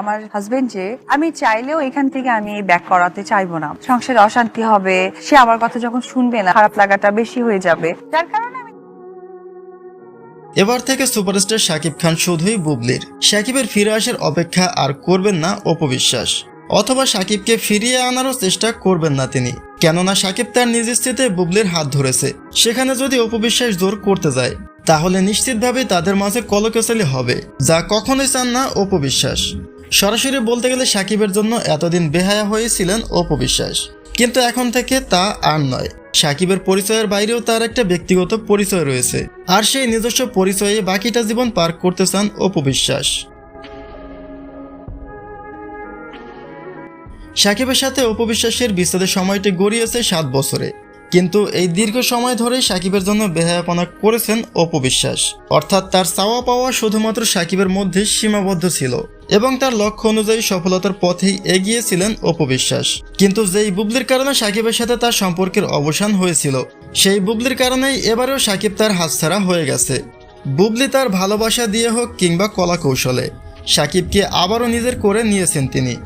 আমার হাজবেন্ড যে, আমি চাইলেও এখান থেকে আমি ব্যাক করাতে চাইব না। সংসারে অশান্তি হবে, সে আমার কথা যখন শুনবে না, খারাপ লাগাটা বেশি হয়ে যাবে। যার কারণে এবার থেকে সুপারস্টার শাকিব খান শুধুই বুবলির। শাকিবের ফিরে আসার অপেক্ষা আর করবেন না অপবিশ্বাস। অথবা শাকিবকে ফিরিয়ে আনারও চেষ্টা করবেন না তিনি। কেননা শাকিব তার নিজ স্থিতিতে বুবলির হাত ধরেছে। সেখানে যদি অপবিশ্বাস জোর করতে যায়, তাহলে নিশ্চিতভাবে তাদের মাঝে কলকেসালি হবে, যা কখনোই চান না অপবিশ্বাস। সরাসরি বলতে গেলে সাকিবের জন্য এতদিন বেহায়া হয়েছিলেন অপবিশ্বাস কিন্তু এখন থেকে তা আর নয়। সাকিবের পরিচয়ের বাইরেও তার একটা ব্যক্তিগত পরিচয় রয়েছে। আর সেই নিজস্ব পরিচয়ে বাকিটা জীবন পার করতে চান অপবিশ্বাস সাকিবের সাথে অপবিশ্বাসের বিচ্ছেদের সময়টি গড়িয়েছে সাত বছরে। কিন্তু এই দীর্ঘ সময় ধরে সাকিবের জন্য বেহায়াপনা করেছেন অপবিশ্বাস অর্থাৎ তার চাওয়া পাওয়া শুধুমাত্র সাকিবের মধ্যে সীমাবদ্ধ ছিল এবং তার লক্ষ্য অনুযায়ী সফলতার পথেই এগিয়েছিলেন অপবিশ্বাস কিন্তু যেই বুবলির কারণে সাকিবের সাথে তার সম্পর্কের অবসান হয়েছিল, সেই বুবলির কারণেই এবারেও সাকিব তার হাতছাড়া হয়ে গেছে। বুবলি তার ভালোবাসা দিয়ে হোক কিংবা কলা কৌশলে সাকিবকে আবারও নিজের করে নিয়েছেন তিনি।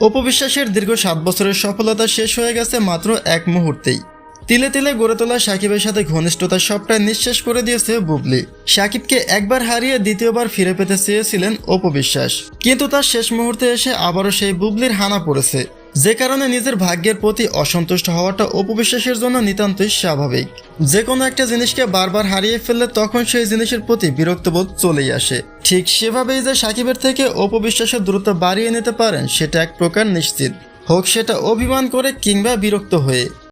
অপবিশ্বাসের দীর্ঘ সাত বছরের সফলতা শেষ হয়ে গেছে মাত্র এক মুহূর্তেই। তিলে তিলে গড়ে তোলা সাকিবের সাথে ঘনিষ্ঠতা সবটাই নিঃশেষ করে দিয়েছে বুবলি। সাকিবকে একবার হারিয়ে দ্বিতীয়বার ফিরে পেতে চেয়েছিলেন অপবিশ্বাস। কিন্তু তার শেষ মুহূর্তে এসে আবারও সেই বুবলির হানা পড়েছে। যে কারণে নিজের ভাগ্যের প্রতি অসন্তুষ্ট হওয়াটা উপবিশ্বাসের জন্য নিতান্তই স্বাভাবিক। যে কোনো একটা জিনিসকে বারবার হারিয়ে ফেললে তখন সেই জিনিসের প্রতি বিরক্তবোধ চলেই আসে। ঠিক সেভাবেই যে সাকিবের থেকে অপবিশ্বাসের দ্রুত বাড়িয়ে নিতে পারেন, সেটা এক প্রকার নিশ্চিত। হোক সেটা অভিমান করে কিংবা বিরক্ত হয়ে।